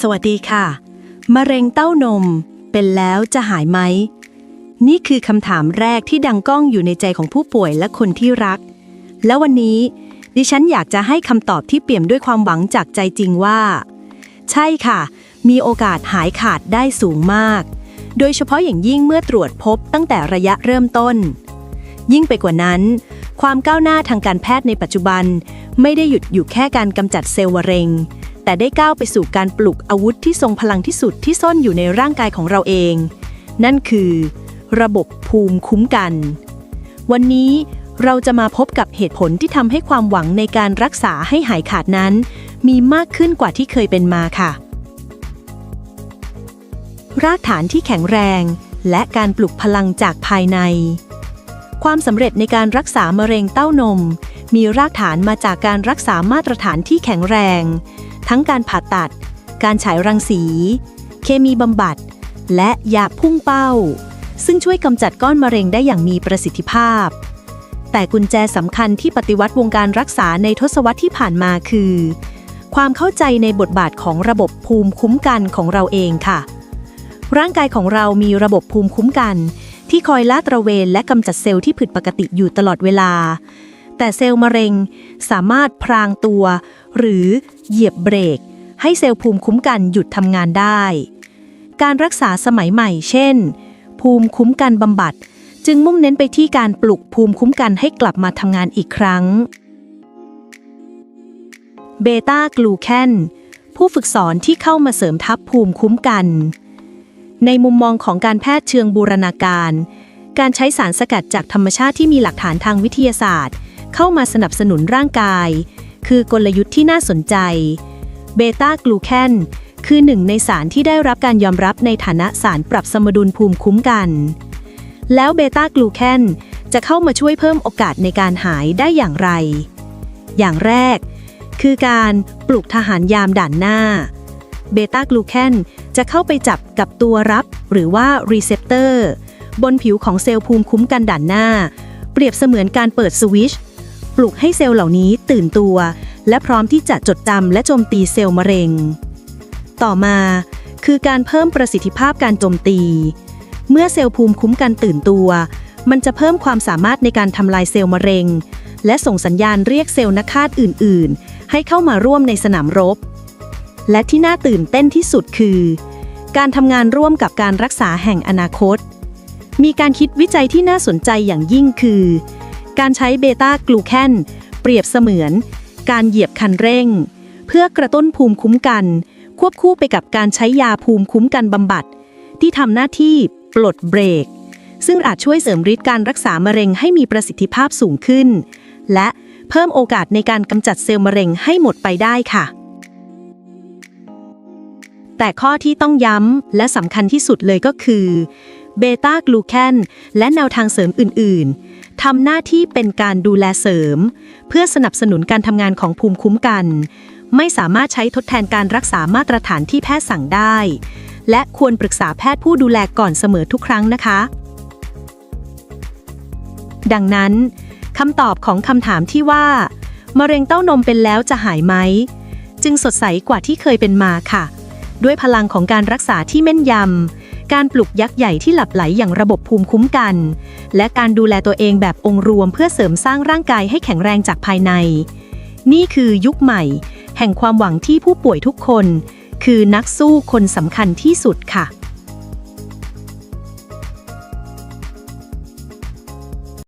สวัสดีค่ะ มะเร็งเต้านม เป็นแล้วจะหายไหม นี่คือคำถามแรกที่ดังก้องอยู่ในใจของผู้ป่วยและคนที่รัก แล้ววันนี้ ดิฉันอยากจะให้คำตอบที่เปี่ยมด้วยความหวังจากใจจริงว่า ใช่ค่ะ มีโอกาสหายขาดได้สูงมาก โดยเฉพาะอย่างยิ่งเมื่อตรวจพบตั้งแต่ระยะเริ่มต้น ยิ่งไปกว่านั้น ความก้าวหน้าทางการแพทย์ในปัจจุบัน ไม่ได้หยุดอยู่แค่การกำจัดเซลล์มะเร็ง แต่ได้ก้าวไปสู่การปลุกอาวุธที่ทรงพลังที่สุดที่ซ่อนอยู่ในร่างกายของเราเอง นั่นคือ ระบบภูมิคุ้มกัน วันนี้เราจะมาพบกับเหตุผลที่ทำให้ความหวังในการรักษาให้หายขาดนั้น มีมากขึ้นกว่าที่เคยเป็นมาค่ะ รากฐานที่แข็งแรง และการปลุกพลังจากภายใน ความสำเร็จในการรักษามะเร็งเต้านม มีรากฐานมาจากการรักษามาตรฐานที่แข็งแรง ทั้งการผ่าตัด การฉายรังสี เคมีบำบัด และยาพุ่งเป้า ซึ่งช่วยกำจัดก้อนมะเร็งได้อย่างมีประสิทธิภาพ แต่กุญแจสำคัญที่ปฏิวัติวงการรักษาในทศวรรษที่ผ่านมาคือ ความเข้าใจในบทบาทของระบบภูมิคุ้มกันของเราเองค่ะ ร่างกายของเรามีระบบภูมิคุ้มกันที่คอยลาดตระเวนและกำจัดเซลล์ที่ผิดปกติอยู่ตลอดเวลา แต่เซลล์มะเร็งสามารถพรางตัว หรือเหยียบเบรก ให้เซลล์ภูมิคุ้มกันหยุดทำงานได้ การรักษาสมัยใหม่ เช่น ภูมิคุ้มกันบำบัด จึงมุ่งเน้นไปที่การปลุกภูมิคุ้มกันให้กลับมาทำงานอีกครั้งเบต้ากลูแคนผู้ฝึกสอนที่เข้ามาเสริมทัพภูมิคุ้มกัน ในมุมมองของการแพทย์เชิงบูรณาการ การใช้สารสกัดจากธรรมชาติที่มีหลักฐานทางวิทยาศาสตร์ เข้ามาสนับสนุนร่างกาย คือกลยุทธ์ที่น่าสนใจ เบต้ากลูแคนคือหนึ่งในสารที่ได้รับการยอมรับในฐานะสารปรับสมดุลภูมิคุ้มกัน แล้วเบต้ากลูแคนจะเข้ามาช่วยเพิ่มโอกาสในการหายได้อย่างไร อย่างแรก คือการปลุกทหารยามด่านหน้า เบต้ากลูแคนจะเข้าไปจับกับตัวรับ หรือว่ารีเซพเตอร์บนผิวของเซลล์ภูมิคุ้มกันด่านหน้า เปรียบเสมือนการเปิดสวิตช์ ปลุกให้เซลล์เหล่านี้ตื่นตัว และพร้อมที่จะจดจำและโจมตีเซลล์มะเร็ง ต่อมาคือการเพิ่มประสิทธิภาพการโจมตี เมื่อเซลล์ภูมิคุ้มกันตื่นตัว มันจะเพิ่มความสามารถในการทำลายเซลล์มะเร็ง และส่งสัญญาณเรียกเซลล์นักฆ่าอื่น ๆ ให้เข้ามาร่วมในสนามรบ และที่น่าตื่นเต้นที่สุดคือ การทำงานร่วมกับการรักษาแห่งอนาคต มีการคิดวิจัยที่น่าสนใจอย่างยิ่งคือ การใช้เบต้ากลูแคนเปรียบเสมือน การเหยียบคันเร่ง เพื่อกระตุ้นภูมิคุ้มกัน ควบคู่ไปกับการใช้ยาภูมิคุ้มกันบำบัด ที่ทำหน้าที่ปลดเบรก ซึ่งอาจช่วยเสริมฤทธิ์การรักษามะเร็งให้มีประสิทธิภาพสูงขึ้น และเพิ่มโอกาสในการกำจัดเซลล์มะเร็งให้หมดไปได้ค่ะ แต่ข้อที่ต้องย้ำและสำคัญที่สุดเลยก็คือเบต้ากลูแคนและแนวทางเสริมอื่น ๆ ทำหน้าที่เป็นการดูแลเสริม เพื่อสนับสนุนการทำงานของภูมิคุ้มกัน ไม่สามารถใช้ทดแทนการรักษามาตรฐานที่แพทย์สั่งได้ และควรปรึกษาแพทย์ผู้ดูแลก่อนเสมอทุกครั้งนะคะ ดังนั้นคำตอบของคำถามที่ว่า มะเร็งเต้านมเป็นแล้วจะหายไหม จึงสดใสกว่าที่เคยเป็นมาค่ะ ด้วยพลังของการรักษาที่แม่นยำ การปลุกยักษ์ใหญ่ที่หลับไหลอย่างระบบภูมิคุ้มกัน และการดูแลตัวเองแบบองค์รวมเพื่อเสริมสร้างร่างกายให้แข็งแรงจากภายใน นี่คือยุคใหม่ แห่งความหวังที่ผู้ป่วยทุกคน คือนักสู้คนสำคัญที่สุดค่ะ